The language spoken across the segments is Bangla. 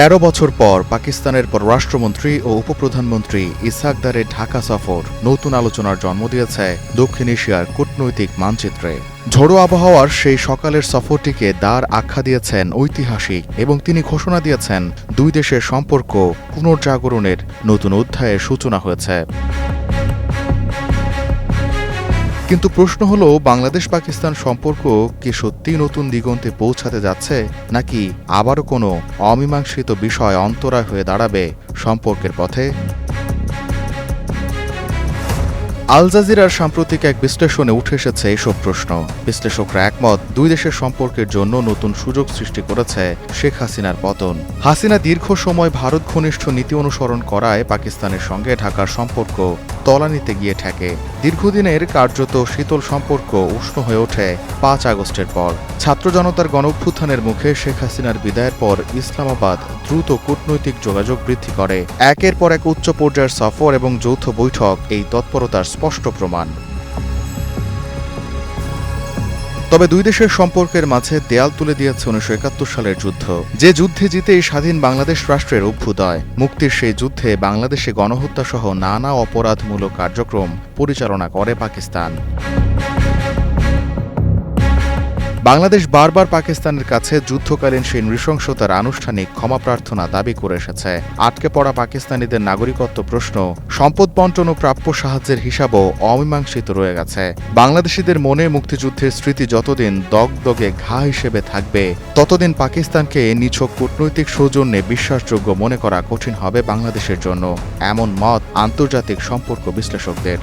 তেরো বছর পর পাকিস্তানের পররাষ্ট্রমন্ত্রী ও উপপ্রধানমন্ত্রী ইসাকদারের ঢাকা সফর নতুন আলোচনার জন্ম দিয়েছে দক্ষিণ এশিয়ার কূটনৈতিক মানচিত্রে। ঝোড়ো আবহাওয়ার সেই সকালের সফরটিকে দ্বার আখ্যা দিয়েছেন ঐতিহাসিক এবং তিনি ঘোষণা দিয়েছেন, দুই দেশের সম্পর্ক পুনর্জাগরণের নতুন অধ্যায়ের সূচনা হয়েছে। কিন্তু প্রশ্ন হলো বাংলাদেশ পাকিস্তান সম্পর্ক কি সত্যি নতুন দিগন্তে পৌঁছাতে যাচ্ছে, নাকি আবারও কোনো অমীমাংসিত বিষয় অন্তরায় হয়ে দাঁড়াবে সম্পর্কের পথে? আল জাজিরার সাম্প্রতিক এক বিশ্লেষণে উঠে এসেছে এসব প্রশ্ন। বিশ্লেষকরা একমত, দুই দেশের সম্পর্কের জন্য নতুন সুযোগ সৃষ্টি করেছে শেখ হাসিনার পতন। হাসিনা দীর্ঘ সময় ভারত ঘনিষ্ঠ নীতি অনুসরণ করায় পাকিস্তানের সঙ্গে ঢাকার সম্পর্ক তলানিতে গিয়ে ঠেকে। দীর্ঘদিনের কার্যত শীতল সম্পর্ক উষ্ণ হয়ে ওঠে পাঁচ আগস্টের পর। ছাত্র জনতার গণভ্যুত্থানের মুখে শেখ হাসিনার বিদায়ের পর ইসলামাবাদ দ্রুত কূটনৈতিক যোগাযোগ বৃদ্ধি করে। একের পর এক উচ্চ পর্যায়ের সফর এবং যৌথ বৈঠক এই তৎপরতার স্পষ্ট প্রমাণ। তবে দুই দেশের সম্পর্কের মাঝে দেয়াল তুলে দিয়েছে উনিশশো একাত্তর সালের যুদ্ধ। যে যুদ্ধে জিতে স্বাধীন বাংলাদেশ রাষ্ট্রের অভ্যুদয়, মুক্তির সেই যুদ্ধে বাংলাদেশে গণহত্যা সহ নানা অপরাধমূলক কার্যক্রম পরিচালনা করে পাকিস্তান। বাংলাদেশ বারবার পাকিস্তানের কাছে যুদ্ধকালীন সেই নৃশংসতার আনুষ্ঠানিক ক্ষমা প্রার্থনা দাবি করে এসেছে। আটকে পড়া পাকিস্তানিদের নাগরিকত্ব প্রশ্ন, সম্পদ বন্টন ও প্রাপ্য সাহায্যের হিসাবও অমীমাংসিত রয়ে গেছে। বাংলাদেশিদের মনে মুক্তিযুদ্ধের স্মৃতি যতদিন দগদগে ঘা হিসেবে থাকবে, ততদিন পাকিস্তানকে নিছক কূটনৈতিক সৌজন্যে বিশ্বাসযোগ্য মনে করা কঠিন হবে বাংলাদেশের জন্য, এমন মত আন্তর্জাতিক সম্পর্ক বিশ্লেষকদের।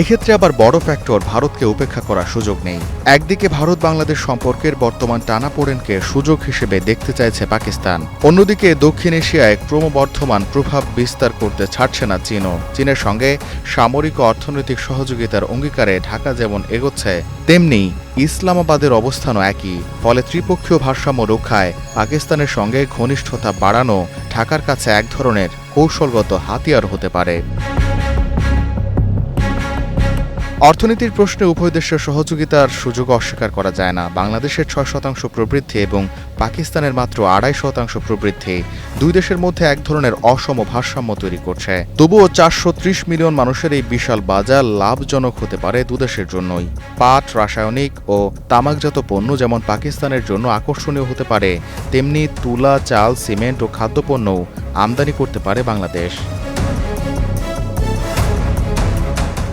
এক্ষেত্রে আবার বড় ফ্যাক্টর ভারতকে উপেক্ষা করার সুযোগ নেই। একদিকে ভারত বাংলাদেশ সম্পর্কের বর্তমান টানাপোড়েনকে সুযোগ হিসেবে দেখতে চাইছে পাকিস্তান। অন্যদিকে দক্ষিণ এশিয়ায় ক্রমবর্ধমান প্রভাব বিস্তার করতে ছাড়ছে না চীনও। চীনের সঙ্গে সামরিক ও অর্থনৈতিক সহযোগিতার অঙ্গীকারে ঢাকা যেমন এগোচ্ছে, তেমনি ইসলামাবাদের অবস্থানও একই। ফলে ত্রিপক্ষীয় ভারসাম্য রক্ষায় পাকিস্তানের সঙ্গে ঘনিষ্ঠতা বাড়ানো ঢাকার কাছে এক ধরনের কৌশলগত হাতিয়ার হতে পারে। অর্থনীতির প্রশ্নে উভয় দেশের সহযোগিতার সুযোগ অস্বীকার করা যায় না। বাংলাদেশের ছয় শতাংশ প্রবৃদ্ধি এবং পাকিস্তানের মাত্র আড়াই শতাংশ প্রবৃদ্ধি দুই দেশের মধ্যে এক ধরনের অসম ভারসাম্য তৈরি করছে। তবুও চারশো ত্রিশ মিলিয়ন মানুষের এই বিশাল বাজার লাভজনক হতে পারে দুদেশের জন্যই। পাট, রাসায়নিক ও তামাকজাত পণ্য যেমন পাকিস্তানের জন্য আকর্ষণীয় হতে পারে, তেমনি তুলা, চাল, সিমেন্ট ও খাদ্যপণ্যও আমদানি করতে পারে বাংলাদেশ।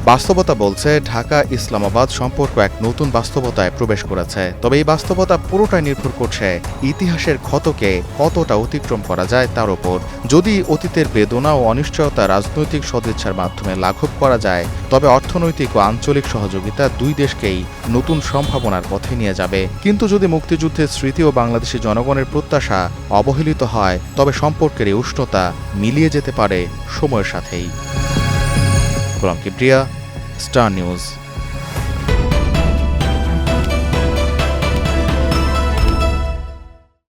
বাস্তবতা বলছে, ঢাকা ইসলামাবাদ সম্পর্ক এক নতুন বাস্তবতায় প্রবেশ করেছে। তবে এই বাস্তবতা পুরোটাই নির্ভর করছে ইতিহাসের ক্ষতকে কতটা অতিক্রম করা যায় তার ওপর। যদি অতীতের বেদনা ও অনিশ্চয়তা রাজনৈতিক সদিচ্ছার মাধ্যমে লাঘব করা যায়, তবে অর্থনৈতিক ও আঞ্চলিক সহযোগিতা দুই দেশকেই নতুন সম্ভাবনার পথে নিয়ে যাবে। কিন্তু যদি মুক্তিযুদ্ধের স্মৃতি ও বাংলাদেশি জনগণের প্রত্যাশা অবহেলিত হয়, তবে সম্পর্কের এই উষ্ণতা মিলিয়ে যেতে পারে সময়ের সাথেই। Golam Kibria star news.